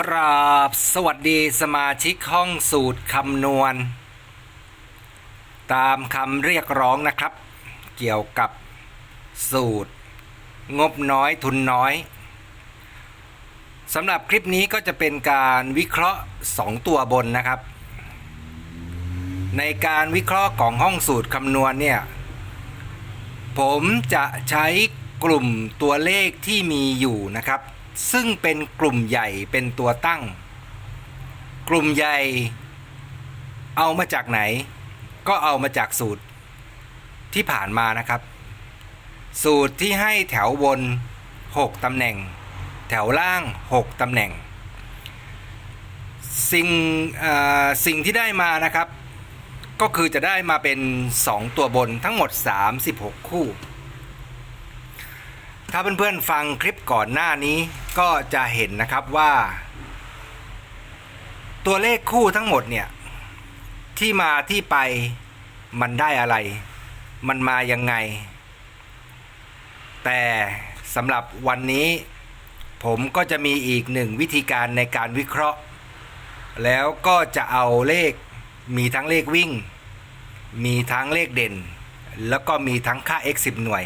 กราบสวัสดีสมาชิกห้องสูตรคำนวณ ตามคำเรียกร้องนะครับ เกี่ยวกับสูตร งบน้อยทุนน้อยสำหรับคลิปนี้ก็จะเป็นการวิเคราะห์ 2 ตัวบนนะครับ ในการวิเคราะห์ของห้องสูตรคำนวณเนี่ย ผมจะใช้กลุ่มตัวเลขที่มีอยู่นะครับ ซึ่งเป็นกลุ่มใหญ่เป็นตัวตั้ง กลุ่มใหญ่เอามาจากไหน ก็เอามาจากสูตรที่ผ่านมานะครับ สูตรที่ให้แถวบน 6ตำแหน่ง แถวล่าง 6ตำแหน่ง สิ่งสิ่งที่ได้มานะครับ ก็คือจะได้มาเป็น 2 ตัวบนทั้งหมด 36 คู่ ถ้าเพื่อนๆฟังคลิปก่อนหน้านี้ก็จะเห็นนะครับว่า ตัวเลขคู่ทั้งหมดเนี่ย ที่มาที่ไปมันได้อะไร มันมายังไง แต่สำหรับวันนี้ ผมก็จะมีอีกหนึ่งวิธีการในการวิเคราะห์ แล้วก็จะเอาเลขมีทั้งเลขวิ่ง มีทั้งเลขเด่น แล้วก็มีทั้งค่า x 10 หน่วย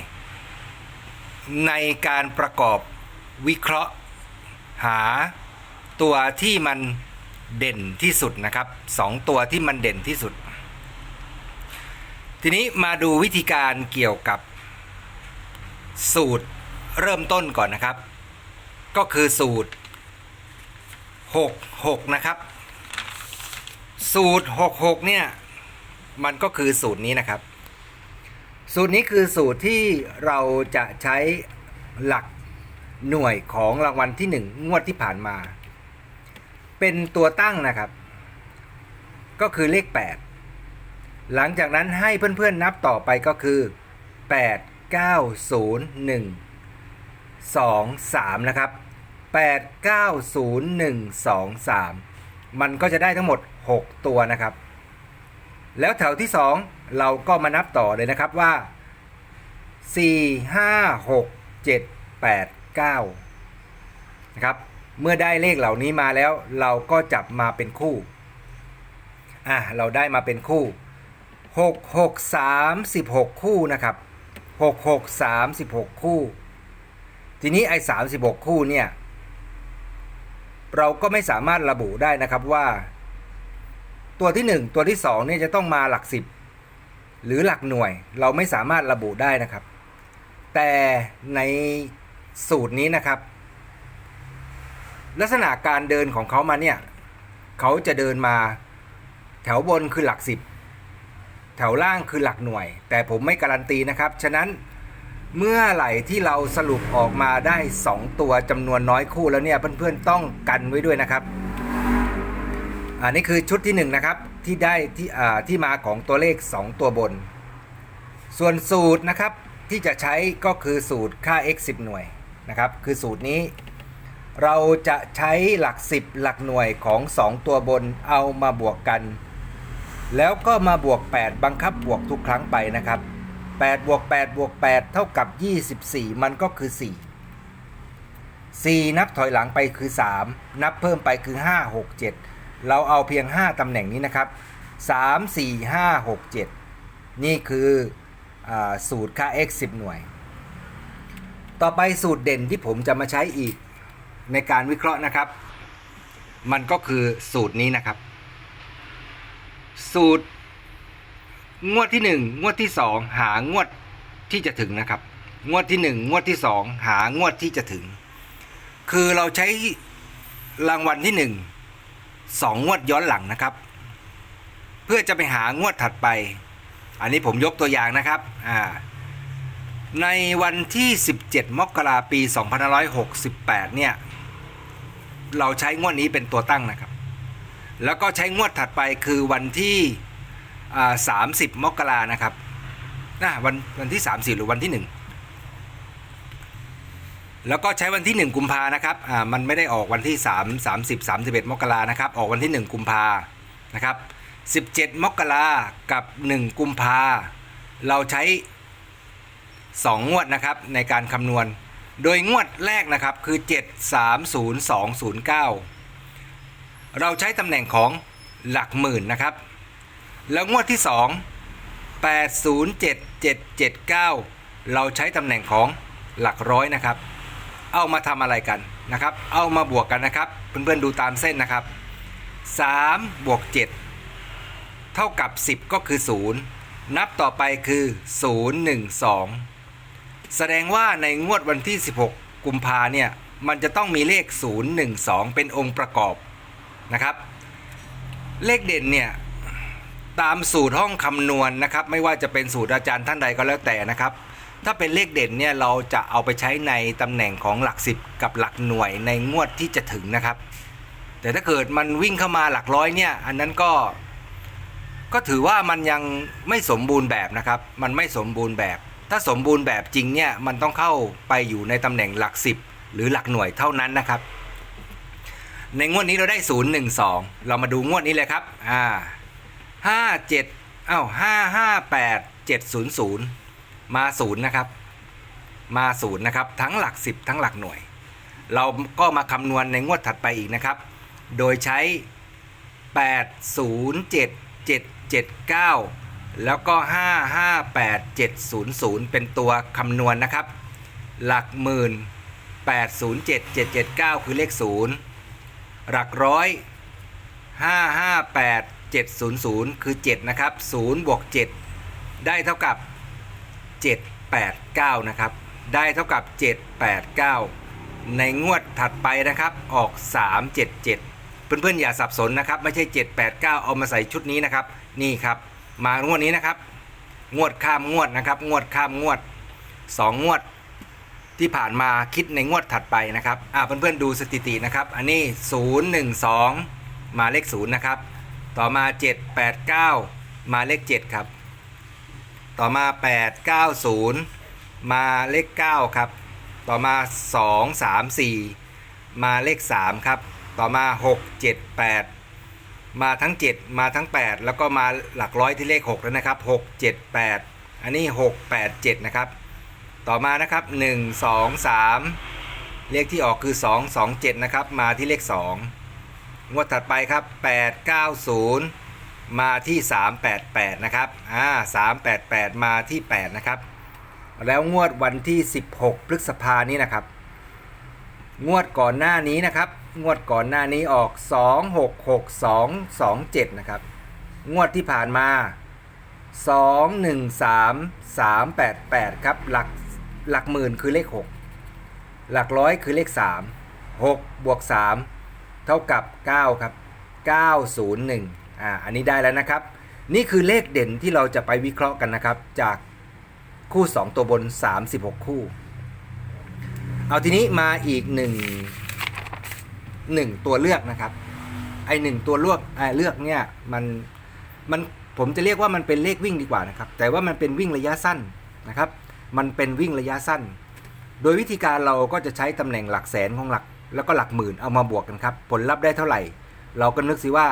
ในการประกอบวิเคราะห์ หาตัวที่มันเด่นที่สุดนะครับสองตัวที่มันเด่นที่สุด ทีนี้มาดูวิธีการเกี่ยวกับสูตรเริ่มต้นก่อนนะครับ ก็คือสูตร 6 6 นะครับ สูตร 6 6 เนี่ย มันก็คือสูตรนี้นะครับ สูตรนี้คือสูตรที่เราจะใช้หลักหน่วยของรางวัลที่ 1 งวดที่ผ่านมา เป็นตัวตั้งนะครับ ก็คือเลข 8 หลังจากนั้นให้เพื่อนๆนับต่อไปก็คือ 8 9 0 1 2 3 นะครับ 8 9 0 1 2 3 มันก็จะได้ทั้งหมด 6 ตัวนะครับ แล้วแถวที่ 2 เราก็มานับต่อเลยนะครับว่า 4 5 6 7 8 9นะครับเมื่อได้เลขเหล่านี้มาแล้ว เราก็จับมาเป็นคู่อะเราได้มาเป็นคู่ 6 6 3 16 คู่นะครับ 6 6 3 16 คู่ ทีนี้ไอ้36 คู่เนี่ยเราก็ไม่สามารถระบุได้นะครับว่า ตัวที่ 1 ตัวที่2เนี่ยจะต้องมาหลัก 10 หรือหลักหน่วยเราไม่สามารถระบุได้นะครับ แต่ในสูตรนี้นะครับ ลักษณะการเดินของเขามาเนี่ยเขาจะเดินมาแถวบนคือหลัก 10 แถวล่างคือหลักหน่วย แต่ผมไม่การันตีนะครับ ฉะนั้นเมื่อไหร่ที่เราสรุปออกมาได้ 2 ตัวจำนวนน้อยคู่แล้วเนี่ยเพื่อนๆต้องกันไว้ด้วยนะครับ อันนี้คือชุดที่1นงนะครับที่ได้ที่อ่าที่มาของตัวเลข 2 ตัวบน ส่วนสูตรนะครับที่จะใช้ก็คือสูตรค่า x 10 หน่วยนะครับคือสูตรนี้ เราจะใช้หลัก 10 หลักหน่วยของ 2 ตัวบนเอามาบวกกัน แล้วก็มาบวก 8 บังคับบวกทุกครั้งไปนะครับ8บวก8บวก8เท่ากับ 24 มันก็คือ 4 4 นับถอยหลังไปคือ 3 นับเพิ่มไปคือ 5 6 7 เราเอาเพียง 5ตำแหน่งนี้นะครับ 3 4 5 6 7 นี่คืออสูตรค่า x 10 หน่วย ต่อไปสูตรเด่นที่ผมจะมาใช้อีกในการวิเคราะห์นะครับ มันก็คือสูตรนี้นะครับ สูตรงวดที่ 1 งวดที่ 2 หางวดที่จะถึงนะครับ งวดที่ 1 งวดที่ 2 หางวดที่จะถึง คือเราใช้รางวัลที่ 1 2 งวดย้อนหลังนะครับ เพื่อจะไปหางวดถัดไป อันนี้ผมยกตัวอย่างนะครับอ่าในวันที่ 17 มกราปี 2568 เนี่ย เราใช้งวดนี้เป็นตัวตั้งนะครับ แล้วก็ใช้งวดถัดไปคือวันที่30 มกรานะครับนะวันวันที่ 30 หรือวันที่1 แล้วก็ใช้วันที่ 1 กุมภานะครับอ่ามันไม่ได้ออกวันที่ 3 30 31 มกรานะครับ ออกวันที่ 1 กุมภานะครับ 17 มกรากับ 1 กุมภาเราใช้ 2 งวดนะครับในการคำนวณ โดยงวดแรกนะครับคือ 7 3 0 2 0 9 เราใช้ตำแหน่งของหลักหมื่นนะครับ แล้วงวดที่ 2 807779 เราใช้ตำแหน่งของหลักร้อยนะครับ เอามาทำอะไรกันนะครับ เอามาบวกกันนะครับเพื่อนๆดูตามเส้นนะครับ3บวก7เท่ากับ 10 ก็คือ 0 นับต่อไปคือ 0 1 2 แสดงว่าในงวดวันที่ 16 กุมภาเนี่ย มันจะต้องมีเลข 0 1 2 เป็นองค์ประกอบนะครับ เลขเด่นเนี่ย ตามสูตรห้องคำนวณนะครับ ไม่ว่าจะเป็นสูตรอาจารย์ท่านใดก็แล้วแต่นะครับ ถ้าเป็นเลขเด่นเนี่ยเราจะเอาไปใช้ในตำแหน่งของหลัก 10 กับหลักหน่วยในงวดที่จะถึงนะครับ แต่ถ้าเกิดมันวิ่งเข้ามาหลักร้อยเนี่ยอันนั้นก็ ก็ถือว่ามันยังไม่สมบูรณ์แบบนะครับ มันไม่สมบูรณ์แบบ ถ้าสมบูรณ์แบบจริงเนี่ยมันต้องเข้าไปอยู่ในตำแหน่งหลัก 10 หรือหลักหน่วยเท่านั้นนะครับ ในงวดนี้เราได้ 012 เรามาดูงวดนี้เลยครับอ่า57เอ้า558 700 มาศูนย์นะครับ มาศูนย์นะครับ ทั้งหลักสิบทั้งหลักหน่วย เราก็มาคำนวณในงวดถัดไปอีกนะครับ โดยใช้ 8 0 7 7 7 9 แล้วก็ 5 5 8 7 0 0 เป็นตัวคำนวณนะครับ หลักหมื่น8 0 7 7 7 9 คือเลข 0 หลักร้อย 5 5 8 7 0 0 คือ 7 นะครับ 0 บวก 7 ได้เท่ากับ 7 8 9 นะครับ ได้เท่ากับ 7 8 9 ในงวดถัดไปนะครับ ออก 3 7 7 เพื่อนๆอย่าสับสนนะครับ ไม่ใช่ 7 8 9 เอามาใส่ชุดนี้นะครับ นี่ครับ มางวดนี้นะครับ งวดข้ามงวดนะครับ งวดข้ามงวด 2 งวดที่ผ่านมาคิดในงวดถัดไปนะครับ อ่าเพื่อนๆดูสถิตินะครับ อันนี้ 0 1 2 มาเลข 0 นะครับ ต่อมา 7 8 9 มาเลข 7 ครับ ต่อมา 8 9 0 มาเลข 9 ครับ ต่อมา 2 3 4 มาเลข 3 ครับ ต่อมา 6 7 8 มาทั้ง 7 มาทั้ง 8 แล้วก็มาหลักร้อยที่เลข 6 แล้วนะครับ 6 7 8 อันนี้ 6 8 7 นะครับ ต่อมานะครับ 1 2 3 เลขที่ออกคือ 2 2 7 นะครับ มาที่เลข 2 งวดถัดไปครับ 890 มาที่ 388 นะครับอ่า388 มาที่ 8 นะครับ แล้วงวดวันที่ 16 พฤษภานี้นะครับ งวดก่อนหน้านี้นะครับ งวดก่อนหน้านี้ออก 266227 นะครับ งวดที่ผ่านมา 213388 ครับ หลักหลักหมื่นคือเลข 6 หลักร้อยคือเลข 3 6บวก3เท่ากับ 9 ครับ 901 อ่าอันนี้ได้แล้วนะครับ นี่คือเลขเด่นที่เราจะไปวิเคราะห์กันนะครับ จากคู่ 2 ตัวบน 36 คู่ เอาทีนี้มาอีกหนึ่งหนึ่งตัวเลือกนะครับ ไอหนึ่งตัวเลือกไอเลือกเนี่ยมันมันผมจะเรียกว่ามันเป็นเลขวิ่งดีกว่านะครับ แต่ว่ามันเป็นวิ่งระยะสั้นนะครับ มันเป็นวิ่งระยะสั้น โดยวิธีการเราก็จะใช้ตำแหน่งหลักแสนของหลัก แล้วก็หลักหมื่นเอามาบวกกันครับ ผลลัพธ์ได้เท่าไหร่ เราก็นึกสิว่า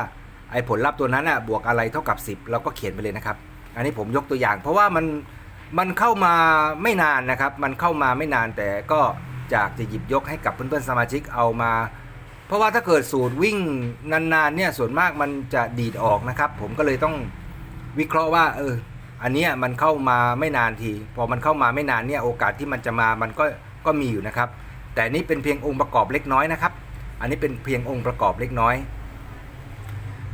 ไอ้ผลลัพธ์ตัวนั้นอะบวกอะไรเท่ากับ 10 เราก็เขียนไปเลยนะครับ อันนี้ผมยกตัวอย่าง เพราะว่ามันมันเข้ามาไม่นานนะครับ มันเข้ามาไม่นานแต่ก็อยากจะหยิบยกให้กับเพื่อนๆสมาชิกเอามา เพราะว่าถ้าเกิดสูตรวิ่งนานๆเนี่ยส่วนมากมันจะดีดออกนะครับ ผมก็เลยต้องวิเคราะห์ว่าเอออันนี้มันเข้ามาไม่นานที พอมันเข้ามาไม่นานเนี่ยโอกาสที่มันจะมามันก็ก็มีอยู่นะครับ แต่นี่เป็นเพียงองค์ประกอบเล็กน้อยนะครับ อันนี้เป็นเพียงองค์ประกอบเล็กน้อย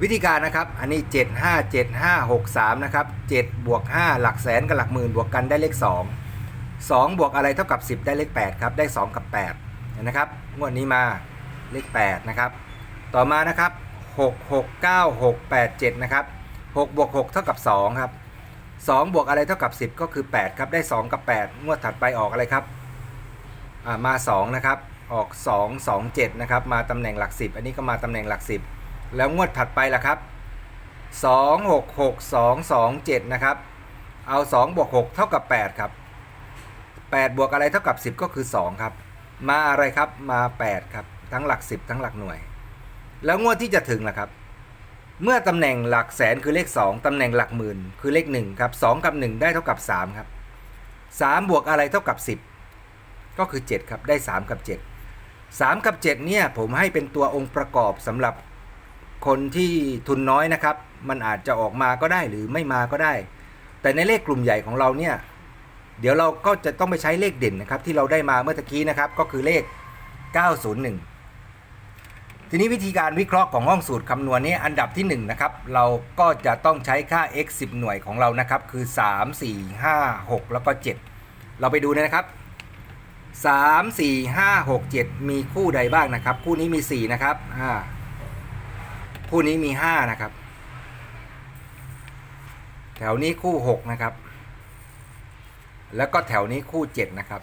วิธีการนะครับ อันนี้ 7 5 7 5 6 3 นะครับ7บวก 5 หลักแสนกับหลักหมื่นบวกกันได้เลข 2 2 บวกอะไรเท่ากับ 10 ได้เลข 8 ครับ ได้ 2 กับ8เห็นนะครับ งวดนี้มาเลข 8 นะครับ ต่อมานะครับ 6 6 9 6 8 7 นะครับ 6 บวก 6 เท่ากับ 2 ครับ 2 บวกอะไรเท่ากับ 10 ก็คือ 8 ครับ ได้ 2 กับ 8 งวดถัดไปออกอะไรครับอ่ามา 2 นะครับ ออก 2 2 7 นะครับ มาตำแหน่งหลัก 10 อันนี้ก็มาตำแหน่งหลัก 10 แล้วงวดถัดไปล่ะครับ 2 6 6 2 2 7 นะครับ เอา2บวก6เท่ากับ 8 ครับ 8 บวกอะไรเท่ากับ 10 ก็คือ 2 ครับ มาอะไรครับมา 8 ครับ ทั้งหลัก 10 ทั้งหลักหน่วย แล้วงวดที่จะถึงล่ะครับ เมื่อตำแหน่งหลักแสนคือเลข 2 ตำแหน่งหลักหมื่นคือเลข 1 ครับ 2 กับ 1 ได้เท่ากับ 3 ครับ 3 บวกอะไรเท่ากับ 10 ก็คือ 7 ครับ ได้ 3 กับ 7 3 กับ 7 เนี่ยผมให้เป็นตัวองค์ประกอบสำหรับ คนที่ทุนน้อยนะครับ มันอาจจะออกมาก็ได้หรือไม่มาก็ได้ แต่ในเลขกลุ่มใหญ่ของเราเนี่ย เดี๋ยวเราก็จะต้องไปใช้เลขเด่นนะครับ ที่เราได้มาเมื่อตะกี้นะครับ ก็คือเลข 901 ทีนี้วิธีการวิเคราะห์ของห้องสูตรคำนวณนี้อันดับที่1นะครับ เราก็จะต้องใช้ค่า x 10 หน่วยของเรานะครับ คือ 3 4 5 6 แล้วก็ 7 เราไปดูเลยนะครับ 3 4 5 6 7 มีคู่ใดบ้างนะครับ คู่นี้มี 4 นะครับอ่า คู่นี้มีห้านะครับ แถวนี้คู่หกนะครับ แล้วก็แถวนี้คู่เจ็ดนะครับ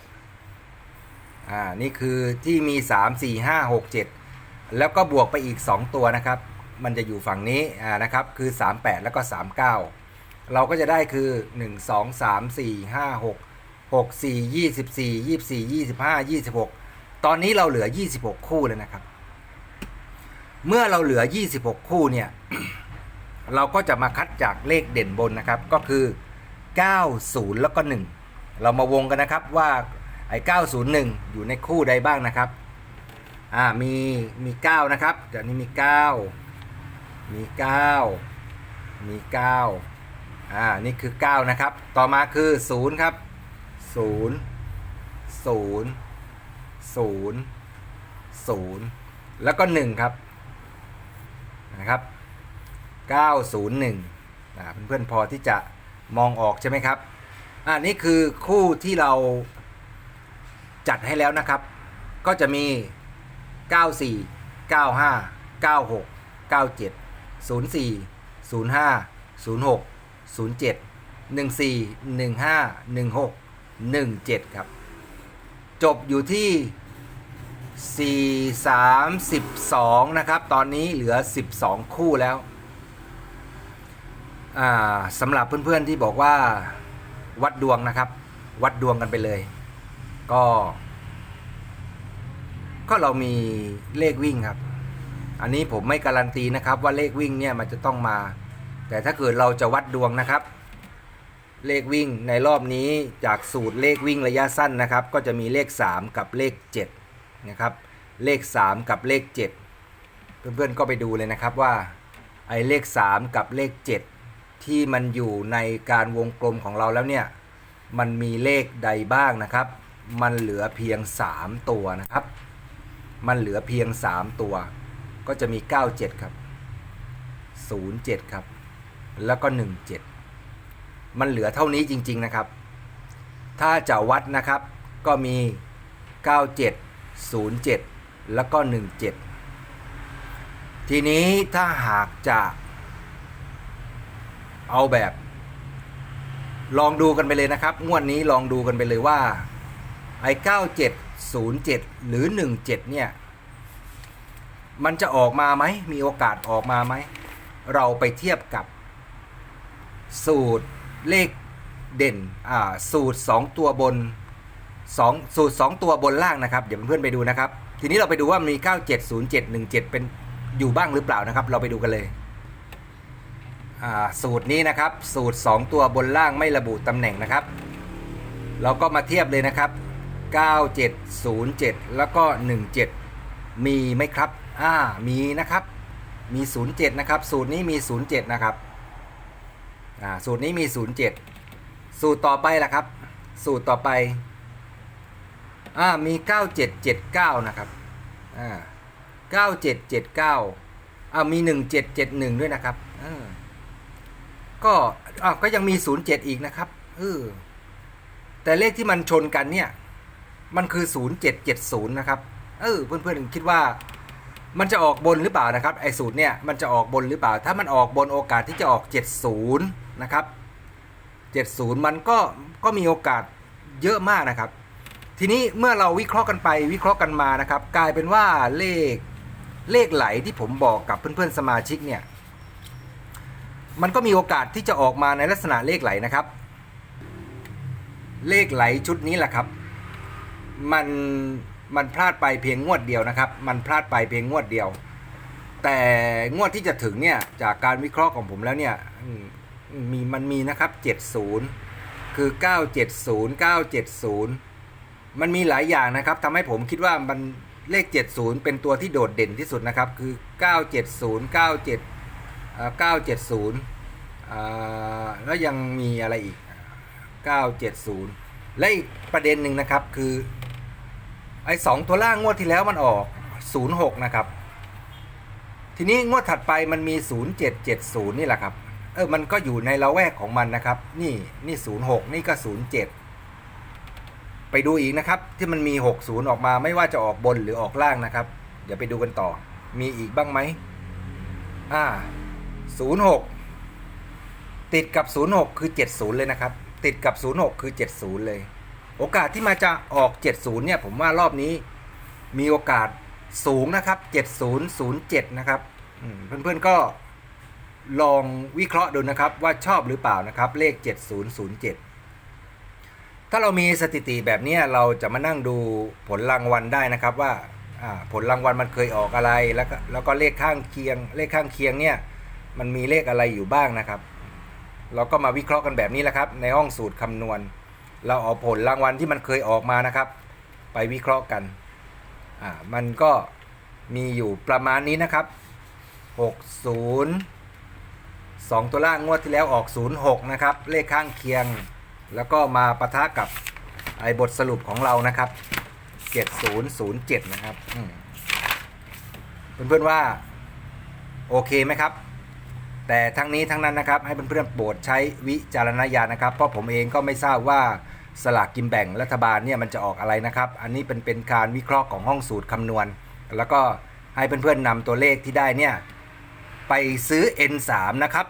อ่า นี่คือที่มีสามสี่ห้าหกเจ็ดแล้วก็บวกไปอีกสองตัวนะครับ มันจะอยู่ฝั่งนี้ อ่า นะครับ คือสามแปดแล้วก็สามเก้าเราก็จะได้คือหนึ่งสองสามสี่ห้าหกหกสี่ยี่สิบสี่ยี่สี่ยี่สิบห้ายี่สิบหกตอนนี้เราเหลือยี่สิบหกคู่แล้วนะครับ เมื่อเราเหลือ 26 คู่เนี่ย เราก็จะมาคัดจากเลขเด่นบนนะครับ ก็คือ 90 แล้วก็ 1 เรามาวงกันนะครับว่าไอ้901 อยู่ในคู่ใดบ้างนะครับอ่ามีมี 9 นะครับเดี๋ยวนี้มี 9 มี 9 มี 9 อ่า นี่คือ 9 นะครับ ต่อมาคือ 0 ครับ 0 0 0 0 แล้วก็ 1 ครับ นะครับ 901อ่าเพื่อนๆพอที่จะมองออกใช่ไหมครับอ่านี่คือคู่ที่เราจัดให้แล้วนะครับ ก็จะมี 94 95 96 97 04 05 06 07 14 15 16 17 ครับ จบอยู่ที่ 4 3 12 นะครับ ตอนนี้เหลือ 12 คู่แล้วสำหรับเพื่อนๆที่บอกว่าวัดดวงนะครับ วัดดวงกันไปเลย ก็ ก็เรามีเลขวิ่งครับ อันนี้ผมไม่การันตีนะครับว่าเลขวิ่งเนี่ยมันจะต้องมา แต่ถ้าเกิดเราจะวัดดวงนะครับ เลขวิ่งในรอบนี้จากสูตรเลขวิ่งระยะสั้นนะครับ ก็จะมีเลข 3 กับเลข 7 นะครับ เลข 3 กับเลข 7 เพื่อนๆก็ไปดูเลยนะครับว่าไอ้เลข 3 กับเลข 7 ที่มันอยู่ในการวงกลมของเราแล้วเนี่ยมันมีเลขใดบ้างนะครับ มันเหลือเพียง 3 ตัวนะครับ มันเหลือเพียง 3 ตัว ก็จะมี 97 ครับ 07 ครับ แล้วก็ 17 มันเหลือเท่านี้จริง ๆนะครับ ถ้าจะวัดนะครับ ก็มี 97 07 แล้วก็ 17 ทีนี้ถ้าหากจะเอาแบบ ลองดูกันไปเลยนะครับ งวดนี้ลองดูกันไปเลยว่าไอ้9707 หรือ 17 เนี่ย มันจะออกมาไหม มีโอกาสออกมาไหม เราไปเทียบกับ สูตรเลขเด่น อ่า สูตร 2 ตัวบน 2 สูตร 2 ตัวบนล่างนะครับ เดี๋ยวเพื่อนๆไปดูนะครับ ทีนี้เราไปดูว่ามี 970717 เป็นอยู่บ้างหรือเปล่านะครับ เราไปดูกันเลยอ่าสูตรนี้นะครับ สูตร 2 ตัวบนล่างไม่ระบุตำแหน่งนะครับ เราก็มาเทียบเลยนะครับ 9707 แล้วก็ 17 มีไหมครับอ่ามีนะครับ มี 07 นะครับ สูตรนี้มี 07 นะครับอ่าสูตรนี้มี 07 สูตรต่อไปล่ะครับ สูตรต่อไป อ่ามี 9779 นะครับอ่า9779อ่ามี 1771 ด้วยนะครับเออก็อ่าก็ยังมี 07 อีกนะครับเออแต่เลขที่มันชนกันเนี่ย มันคือ 0770 นะครับเออเพื่อนๆคิดว่ามันจะออกบนหรือเปล่านะครับไอ้สูตรเนี่ยมันจะออกบนหรือเปล่า ถ้ามันออกบนโอกาสที่จะออก 70 นะครับ 70 มันก็ก็มีโอกาสเยอะมากนะครับ ทีนี้เมื่อเราวิเคราะห์กันไปวิเคราะห์กันมานะครับ กลายเป็นว่าเลขเลขไหลที่ผมบอกกับเพื่อนๆสมาชิกเนี่ย มันก็มีโอกาสที่จะออกมาในลักษณะเลขไหลนะครับ เลขไหลชุดนี้แหละครับ มันมันพลาดไปเพียงงวดเดียวนะครับ มันพลาดไปเพียงงวดเดียว แต่งวดที่จะถึงเนี่ยจากการวิเคราะห์ของผมแล้วเนี่ยมมีมันมีนะครับ 70 คือ 970 970 มันมีหลายอย่างนะครับทำให้ผมคิดว่ามันเลข 70 เป็นตัวที่โดดเด่นที่สุดนะครับ คือ 970 97เอ่อ970อ่าแล้วยังมีอะไรอีก 970 และอีกประเด็นหนึ่งนะครับคือ ไอ้สองตัวล่างงวดที่แล้วมันออก 06 นะครับ ทีนี้งวดถัดไปมันมี 0770 นี่แหละครับ เออ มันก็อยู่ในละแวกของมันนะครับ นี่ นี่ 06 นี่ก็ 07 ไปดูอีกนะครับ ที่มันมี 60 ออกมาไม่ว่าจะออกบนหรือออกล่างนะครับ เดี๋ยวไปดูกันต่อ มีอีกบ้างไหมอ่า06 ติดกับ 06 คือ 70 เลยนะครับ ติดกับ 06 คือ 70 เลย โอกาสที่มาจะออก 70 เนี่ย ผมว่ารอบนี้มีโอกาสสูงนะครับ 7007 นะครับอืมเพื่อนๆก็ลองวิเคราะห์ดูนะครับว่าชอบหรือเปล่านะครับ เลข 7007 ถ้าเรามีสถิติแบบนี้เราจะมานั่งดูผลรางวัลได้นะครับว่าอ่าผลรางวัลมันเคยออกอะไรแล้วก็แล้วก็เลขข้างเคียง เลขข้างเคียงเนี่ยมันมีเลขอะไรอยู่บ้างนะครับ เราก็มาวิเคราะห์กันแบบนี้แหละครับ ในห้องสูตรคำนวณ เราเอาผลรางวัลที่มันเคยออกมานะครับ ไปวิเคราะห์กันอ่ามันก็มีอยู่ประมาณนี้นะครับ 60 2 ตัวล่างงวดที่แล้วออก 06 นะครับ เลขข้างเคียง แล้วก็มาปะทะกับไอ้บทสรุปของเรานะครับ 7007 นะครับเพื่อนๆว่าโอเคไหมครับ แต่ทั้งนี้ทั้งนั้นนะครับ ให้เพื่อนๆโปรดใช้วิจารณญาณนะครับ เพราะผมเองก็ไม่ทราบว่าสลากกินแบ่งรัฐบาลเนี่ยมันจะออกอะไรนะครับ อันนี้เป็นเป็นการวิเคราะห์ของห้องสูตรคำนวณ แล้วก็ให้เพื่อนๆนำตัวเลขที่ได้เนี่ยไปซื้อ N3 นะครับ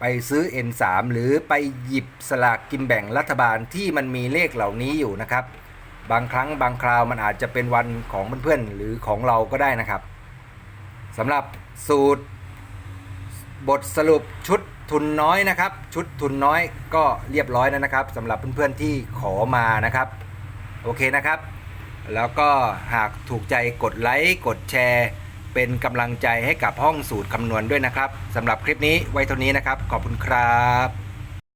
ไปซื้อ N3 หรือไปหยิบสลากกินแบ่งรัฐบาลที่มันมีเลขเหล่านี้อยู่นะครับ บางครั้งบางคราวมันอาจจะเป็นวันของเพื่อนๆหรือของเราก็ได้นะครับสำหรับสูตร บทสรุปชุดทุนน้อยนะครับ ชุดทุนน้อยก็เรียบร้อยแล้วนะครับสำหรับเพื่อนๆที่ขอมานะครับ โอเคนะครับ แล้วก็หากถูกใจกดไลค์กดแชร์ เป็นกำลังใจให้กับห้องสูตรคำนวณด้วยนะครับสำหรับคลิปนี้ไว้เท่านี้นะครับ ขอบคุณครับ